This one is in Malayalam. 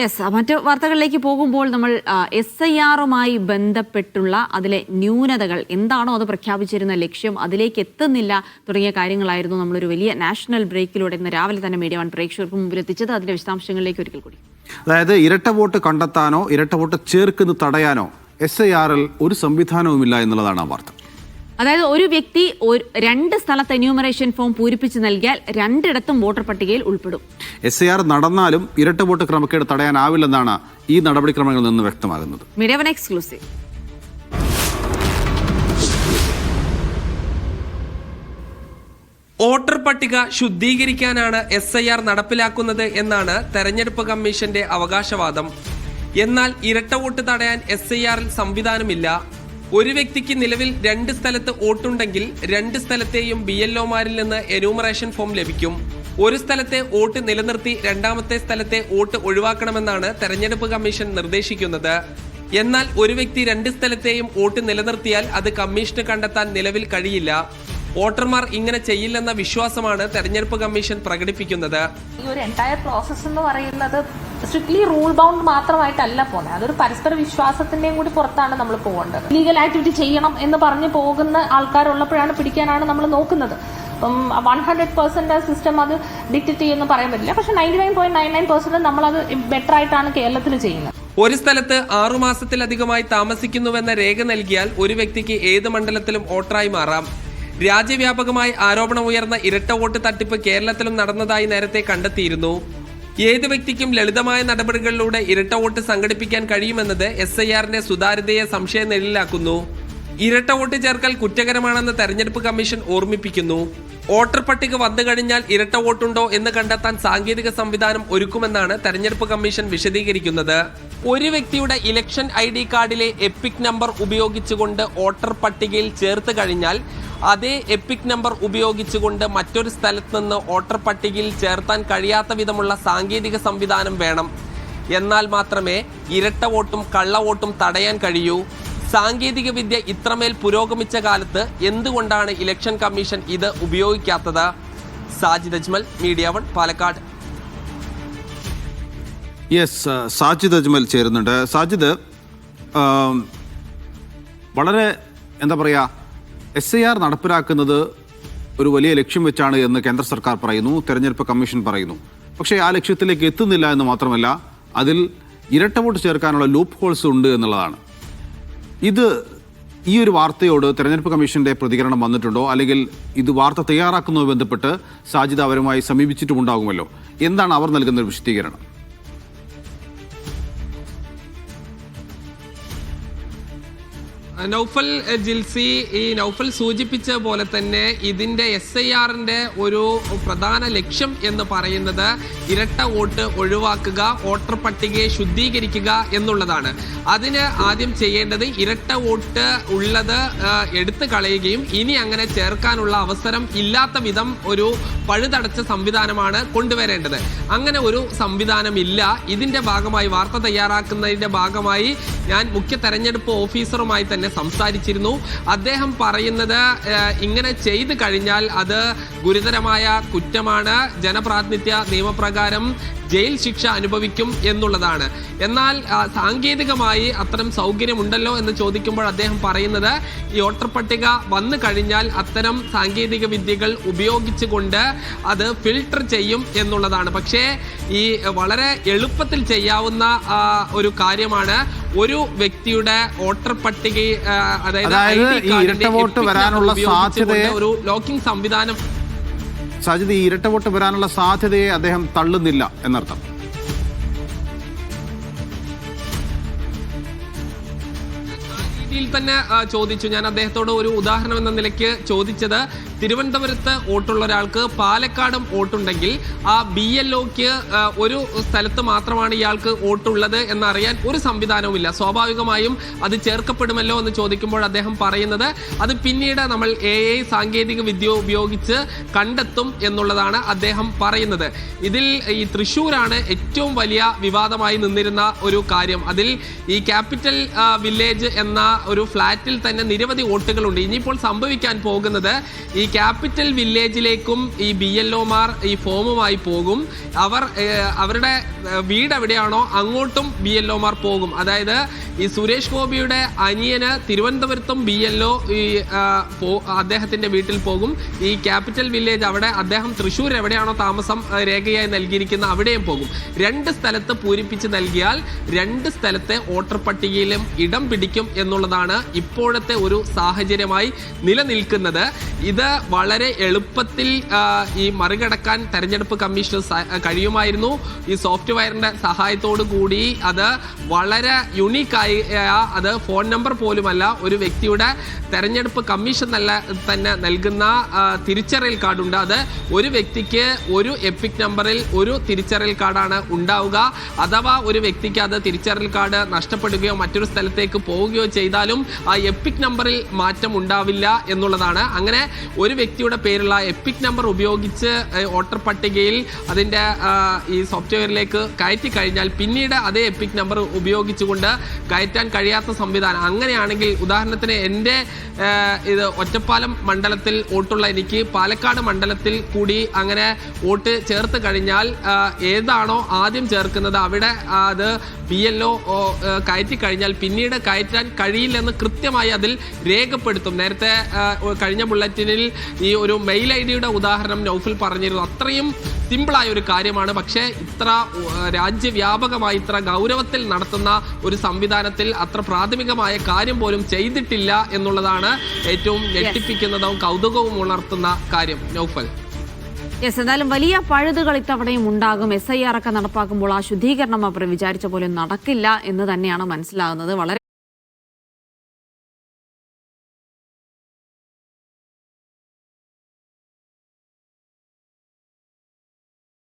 യെസ് മറ്റ് വാർത്തകളിലേക്ക് പോകുമ്പോൾ നമ്മൾ എസ് ഐ ആറുമായി ബന്ധപ്പെട്ടുള്ള അതിലെ ന്യൂനതകൾ എന്താണോ അത് പ്രഖ്യാപിച്ചിരുന്ന ലക്ഷ്യം അതിലേക്ക് എത്തുന്നില്ല തുടങ്ങിയ കാര്യങ്ങളായിരുന്നു നമ്മളൊരു വലിയ നാഷണൽ ബ്രേക്കിലൂടെ ഇന്ന് രാവിലെ തന്നെ മീഡിയ വൺ പ്രേക്ഷകർക്ക് മുമ്പിൽ എത്തിച്ചത്. അതിന്റെ വിശദാംശങ്ങളിലേക്ക് ഒരിക്കൽ കൂടി. അതായത് ഇരട്ട വോട്ട് കണ്ടെത്താനോ ഇരട്ട വോട്ട് ചേർക്കുന്നത് തടയാനോ എസ് ഐ ആറിൽ ഒരു സംവിധാനവുമില്ല എന്നുള്ളതാണ് ആ വാർത്ത. അതായത് ഒരു വ്യക്തി ഒരു രണ്ട് സ്ഥലത്ത് എന്യൂമറേഷൻ ഫോം പൂരിപ്പിച്ച് നൽകിയാൽ രണ്ടിടത്തും വോട്ടർ പട്ടികയിൽ ഉൾപ്പെടും. എസ് ഐ ആർ നടന്നാലും ഇരട്ട വോട്ട് ക്രമക്കേട് തടയാനാവില്ലെന്നാണ് ഈ നടപടിക്രമങ്ങളിൽ നിന്ന് വ്യക്തമാകുന്നത്. മീഡിയ എക്സ്ക്ലൂസീവ് വോട്ടർ പട്ടിക ശുദ്ധീകരിക്കാനാണ് എസ് ഐ ആർ നടപ്പിലാക്കുന്നത് എന്നാണ് തെരഞ്ഞെടുപ്പ് കമ്മീഷന്റെ അവകാശവാദം. എന്നാൽ ഇരട്ട വോട്ട് തടയാൻ എസ് ഐ ആറിൽ സംവിധാനമില്ല. ഒരു വ്യക്തിക്ക് നിലവിൽ രണ്ട് സ്ഥലത്ത് വോട്ടുണ്ടെങ്കിൽ രണ്ട് സ്ഥലത്തെയും ബി എൽ ഒമാരിൽ നിന്ന് എന്യൂമറേഷൻ ഫോം ലഭിക്കും. ഒരു സ്ഥലത്തെ വോട്ട് നിലനിർത്തി രണ്ടാമത്തെ സ്ഥലത്തെ വോട്ട് ഒഴിവാക്കണമെന്നാണ് തെരഞ്ഞെടുപ്പ് കമ്മീഷൻ നിർദ്ദേശിക്കുന്നത്. എന്നാൽ ഒരു വ്യക്തി രണ്ട് സ്ഥലത്തെയും വോട്ട് നിലനിർത്തിയാൽ അത് കമ്മീഷന് കണ്ടെത്താൻ നിലവിൽ കഴിയില്ല. വോട്ടർമാർ ഇങ്ങനെ ചെയ്യില്ലെന്ന വിശ്വാസമാണ് തെരഞ്ഞെടുപ്പ് കമ്മീഷൻ പ്രകടിപ്പിക്കുന്നത്. ഈ ഒരു എന്റയർ പ്രോസസ്സ് എന്ന് പറയുന്നത് സ്ട്രിക്ട്ലി റൂൾ ബൗണ്ട് മാത്രമായിട്ടല്ല പോകുന്നത് അതൊരു പരസ്പര വിശ്വാസത്തിന്റെയും കൂടി പുറത്താണ് നമ്മൾ പോകേണ്ടത്. ലീഗൽ ആക്ടിവിറ്റി ചെയ്യണം എന്ന് പറഞ്ഞ് പോകുന്ന ആൾക്കാരുള്ളപ്പോഴാണ് പിടിക്കാനാണ് നമ്മൾ നോക്കുന്നത്. അപ്പം വൺ ഹൺഡ്രഡ് പെർസെന്റ് സിസ്റ്റം അത് ഡിക്റ്റേറ്റ് ചെയ്യുമെന്ന് പറയാൻ പറ്റില്ല. പക്ഷെ ninety nine point nine nine percent നമ്മളത് ബെറ്റർ ആയിട്ടാണ് കേരളത്തിൽ ചെയ്യുന്നത്. ഒരു സ്ഥലത്ത് ആറുമാസത്തിലധികമായി താമസിക്കുന്നുവെന്ന രേഖ നൽകിയാൽ ഒരു വ്യക്തിക്ക് ഏത് മണ്ഡലത്തിലും വോട്ടറായി മാറാം. രാജ്യവ്യാപകമായി ആരോപണം ഉയർന്ന ഇരട്ട വോട്ട് തട്ടിപ്പ് കേരളത്തിലും നടന്നതായി നേരത്തെ കണ്ടെത്തിയിരുന്നു. ഏത് വ്യക്തിക്കും ലളിതമായ നടപടികളിലൂടെ ഇരട്ട വോട്ട് സംഘടിപ്പിക്കാൻ കഴിയുമെന്നത് എസ് ഐ ആറിന്റെ സുതാര്യതയെ സംശയനിഴലിലാക്കുന്നു ഇരട്ട വോട്ട് ചേർക്കൽ കുറ്റകരമാണെന്ന് തെരഞ്ഞെടുപ്പ് കമ്മീഷൻ ഓർമ്മിപ്പിക്കുന്നു. വോട്ടർ പട്ടിക വന്നു കഴിഞ്ഞാൽ ഇരട്ട വോട്ടുണ്ടോ എന്ന് കണ്ടെത്താൻ സാങ്കേതിക സംവിധാനം ഒരുക്കുമെന്നാണ് തെരഞ്ഞെടുപ്പ് കമ്മീഷൻ വിശദീകരിക്കുന്നത്. ഒരു വ്യക്തിയുടെ ഇലക്ഷൻ ഐ ഡി കാർഡിലെ എപ്പിക് നമ്പർ ഉപയോഗിച്ചുകൊണ്ട് വോട്ടർ പട്ടികയിൽ ചേർത്ത് കഴിഞ്ഞാൽ അതേ എപ്പിക് നമ്പർ ഉപയോഗിച്ചുകൊണ്ട് മറ്റൊരു സ്ഥലത്ത് നിന്ന് വോട്ടർ പട്ടികയിൽ ചേർത്താൻ കഴിയാത്ത വിധമുള്ള സാങ്കേതിക സംവിധാനം വേണം. എന്നാൽ മാത്രമേ ഇരട്ട വോട്ടും കള്ള വോട്ടും തടയാൻ കഴിയൂ. സാങ്കേതിക വിദ്യ ഇത്രമേൽ പുരോഗമിച്ച കാലത്ത് എന്തുകൊണ്ടാണ് ഇലക്ഷൻ കമ്മീഷൻ ഇത് ഉപയോഗിക്കാത്തത്? Sajid Ajmal media one Palakkad. Yes Sajid Ajmal ചേരുന്നുണ്ട്. സാജിദ് വളരെ എന്താ പറയുക എസ് ഐ ആർ നടപ്പിലാക്കുന്നത് ഒരു വലിയ ലക്ഷ്യം വെച്ചാണ് എന്ന് കേന്ദ്ര സർക്കാർ പറയുന്നു തെരഞ്ഞെടുപ്പ് കമ്മീഷൻ പറയുന്നു. പക്ഷേ ആ ലക്ഷ്യത്തിലേക്ക് എത്തുന്നില്ല എന്ന് മാത്രമല്ല അതിൽ ഇരട്ട വോട്ട് ചേർക്കാനുള്ള ലൂപ്പ് ഹോൾസ് ഉണ്ട് എന്നുള്ളതാണ്. ഇത് ഈ ഒരു വാർത്തയോട് തെരഞ്ഞെടുപ്പ് കമ്മീഷന്റെ പ്രതികരണം വന്നിട്ടുണ്ടോ? അല്ലെങ്കിൽ ഇത് വാർത്ത തയ്യാറാക്കുന്നതുമായി ബന്ധപ്പെട്ട് സാജിദ് അവരുമായി സമീപിച്ചിട്ടുമുണ്ടാകുമല്ലോ? എന്താണ് അവർ നൽകുന്ന ഒരു വിശദീകരണം? നൗഫൽ ജിൽസി ഈ നൗഫൽ സൂചിപ്പിച്ച പോലെ തന്നെ ഇതിന്റെ എസ് ഐ ആറിന്റെ ഒരു പ്രധാന ലക്ഷ്യം എന്ന് പറയുന്നത് ഇരട്ട വോട്ട് ഒഴിവാക്കുക വോട്ടർ പട്ടികയെ ശുദ്ധീകരിക്കുക എന്നുള്ളതാണ്. അതിന് ആദ്യം ചെയ്യേണ്ടത് ഇരട്ട വോട്ട് ഉള്ളത് എടുത്തു കളയുകയും ഇനി അങ്ങനെ ചേർക്കാനുള്ള അവസരം ഇല്ലാത്ത വിധം ഒരു പഴുതടച്ച സംവിധാനമാണ് കൊണ്ടുവരേണ്ടത്. അങ്ങനെ ഒരു സംവിധാനമില്ല. ഇതിന്റെ ഭാഗമായി വാർത്ത തയ്യാറാക്കുന്നതിന്റെ ഭാഗമായി ഞാൻ മുഖ്യ തെരഞ്ഞെടുപ്പ് ഓഫീസറുമായി തന്നെ സംസാരിച്ചിരുന്നു. അദ്ദേഹം പറയുന്നത് ഇങ്ങനെ ചെയ്തു കഴിഞ്ഞാൽ അത് ഗുരുതരമായ കുറ്റമാണ് ജനപ്രാതിനിധ്യ നിയമപ്രകാരം ജയിൽ ശിക്ഷ അനുഭവിക്കും എന്നുള്ളതാണ്. എന്നാൽ സാങ്കേതികമായി അത്തരം സൗകര്യമുണ്ടല്ലോ എന്ന് ചോദിക്കുമ്പോൾ അദ്ദേഹം പറയുന്നത് ഈ വോട്ടർ പട്ടിക വന്നു കഴിഞ്ഞാൽ അത്തരം സാങ്കേതിക വിദ്യകൾ ഉപയോഗിച്ചുകൊണ്ട് അത് ഫിൽട്ടർ ചെയ്യും എന്നുള്ളതാണ്. പക്ഷേ ഈ വളരെ എളുപ്പത്തിൽ ചെയ്യാവുന്ന ഒരു കാര്യമാണ് ഒരു വ്യക്തിയുടെ വോട്ടർ പട്ടിക അതായത് ഇരട്ട വോട്ട് വരാനുള്ള സാധ്യത ഒരു ലോക്കിംഗ് സംവിധാനം സാജിദ് ഈ ഇരട്ട വോട്ട് വരാനുള്ള സാധ്യതയെ അദ്ദേഹം തള്ളുന്നില്ല എന്നർത്ഥം. രീതിയിൽ തന്നെ ചോദിച്ചു. ഞാൻ അദ്ദേഹത്തോട് ഒരു ഉദാഹരണം എന്ന നിലയ്ക്ക് ചോദിച്ചത്. തിരുവനന്തപുരത്ത് വോട്ടുള്ള ഒരാൾക്ക് പാലക്കാടും വോട്ടുണ്ടെങ്കിൽ ആ ബി എൽ ഒക്ക് ഒരു സ്ഥലത്ത് മാത്രമാണ് ഇയാൾക്ക് വോട്ടുള്ളത് എന്നറിയാൻ ഒരു സംവിധാനവുമില്ല. സ്വാഭാവികമായും അത് ചേർക്കപ്പെടുമല്ലോ എന്ന് ചോദിക്കുമ്പോൾ അദ്ദേഹം പറയുന്നത് അത് പിന്നീട് നമ്മൾ എ ഐ സാങ്കേതിക വിദ്യ ഉപയോഗിച്ച് കണ്ടെത്തും എന്നുള്ളതാണ് അദ്ദേഹം പറയുന്നത്. ഇതിൽ ഈ തൃശ്ശൂരാണ് ഏറ്റവും വലിയ വിവാദമായി നിന്നിരുന്ന ഒരു കാര്യം. അതിൽ ഈ ക്യാപിറ്റൽ വില്ലേജ് എന്ന ഒരു ഫ്ലാറ്റിൽ തന്നെ നിരവധി വോട്ടുകളുണ്ട്. ഇനിയിപ്പോൾ സംഭവിക്കാൻ പോകുന്നത് ഈ ക്യാപിറ്റൽ വില്ലേജിലേക്കും ഈ ബി എൽ ഒമാർ ഈ ഫോമുമായി പോകും. അവർ അവരുടെ വീട് എവിടെയാണോ അങ്ങോട്ടും ബി എൽ ഒമാർ പോകും. അതായത് ഈ സുരേഷ് ഗോപിയുടെ അനിയന് തിരുവനന്തപുരത്തും ബി എൽ ഒ ഈ അദ്ദേഹത്തിന്റെ വീട്ടിൽ പോകും. ഈ ക്യാപിറ്റൽ വില്ലേജ് അവിടെ അദ്ദേഹം തൃശ്ശൂർ എവിടെയാണോ താമസം രേഖയായി നൽകിയിരിക്കുന്ന അവിടെയും പോകും. രണ്ട് സ്ഥലത്ത് പൂരിപ്പിച്ച് നൽകിയാൽ രണ്ട് സ്ഥലത്തെ വോട്ടർ പട്ടികയിലും ഇടം പിടിക്കും എന്നുള്ളതാണ് ഇപ്പോഴത്തെ ഒരു സാഹചര്യമായി നിലനിൽക്കുന്നത്. ഇത് വളരെ എളുപ്പത്തിൽ ഈ മറികടക്കാൻ തെരഞ്ഞെടുപ്പ് കമ്മീഷന് കഴിയുമായിരുന്നു. ഈ സോഫ്റ്റ്വെയറിന്റെ സഹായത്തോടു കൂടി അത് വളരെ യുണീക്കായി അത് ഫോൺ നമ്പർ പോലുമല്ല ഒരു വ്യക്തിയുടെ തെരഞ്ഞെടുപ്പ് കമ്മീഷൻ നല്ല തന്നെ നൽകുന്ന തിരിച്ചറിയൽ കാർഡുണ്ട്. അത് ഒരു വ്യക്തിക്ക് ഒരു എപ്പിക് നമ്പറിൽ ഒരു തിരിച്ചറിയൽ കാർഡാണ് ഉണ്ടാവുക. അഥവാ ഒരു വ്യക്തിക്ക് അത് തിരിച്ചറിയൽ കാർഡ് നഷ്ടപ്പെടുകയോ മറ്റൊരു സ്ഥലത്തേക്ക് പോവുകയോ ചെയ്താലും ആ എപ്പിക് നമ്പറിൽ മാറ്റം ഉണ്ടാവില്ല എന്നുള്ളതാണ്. അങ്ങനെ ഒരു വ്യക്തിയുടെ പേരുള്ള എപ്പിക് നമ്പർ ഉപയോഗിച്ച് വോട്ടർ പട്ടികയിൽ അതിന്റെ ഈ സോഫ്റ്റ്വെയറിലേക്ക് കയറ്റി കഴിഞ്ഞാൽ പിന്നീട് അതേ എപ്പിക് നമ്പർ ഉപയോഗിച്ചുകൊണ്ട് കയറ്റാൻ കഴിയാത്ത സംവിധാനം. അങ്ങനെയാണെങ്കിൽ ഉദാഹരണത്തിന് എന്റെ ഇത് ഒറ്റപ്പാലം മണ്ഡലത്തിൽ വോട്ടുള്ള എനിക്ക് പാലക്കാട് മണ്ഡലത്തിൽ കൂടി അങ്ങനെ വോട്ട് ചേർത്ത് കഴിഞ്ഞാൽ ഏതാണോ ആദ്യം ചേർക്കുന്നത് അവിടെ അത് പി എൽ ഒ കയറ്റി കഴിഞ്ഞാൽ പിന്നീട് കയറ്റാൻ കഴിയില്ലെന്ന് കൃത്യമായി അതിൽ രേഖപ്പെടുത്തും. നേരത്തെ കഴിഞ്ഞ ബുള്ളറ്റിനിൽ ഈ ഒരു മെയിൽ ഐ ഡിയുടെ ഉദാഹരണം നൗഫിൽ പറഞ്ഞിരുന്നു. അത്രയും സിമ്പിളായ ഒരു കാര്യമാണ്. പക്ഷേ ഇത്ര രാജ്യവ്യാപകമായി ഇത്ര ഗൗരവത്തിൽ നടത്തുന്ന ഒരു സംവിധാനത്തിൽ അത്ര പ്രാഥമികമായ കാര്യം പോലും ചെയ്തിട്ടില്ല എന്നുള്ളതാണ് ഏറ്റവും ഞെട്ടിപ്പിക്കുന്നതും കൗതുകവും ഉണർത്തുന്ന കാര്യം. നൗഫൽ. യെസ് എന്തായാലും വലിയ പഴുതുകൾ ഇത്തവണയും ഉണ്ടാകും. എസ് ഐ ആർ ഒക്കെ നടപ്പാക്കുമ്പോൾ ആ ശുദ്ധീകരണം അവർ വിചാരിച്ച പോലെ നടക്കില്ല എന്ന് തന്നെയാണ് മനസ്സിലാകുന്നത്. വളരെ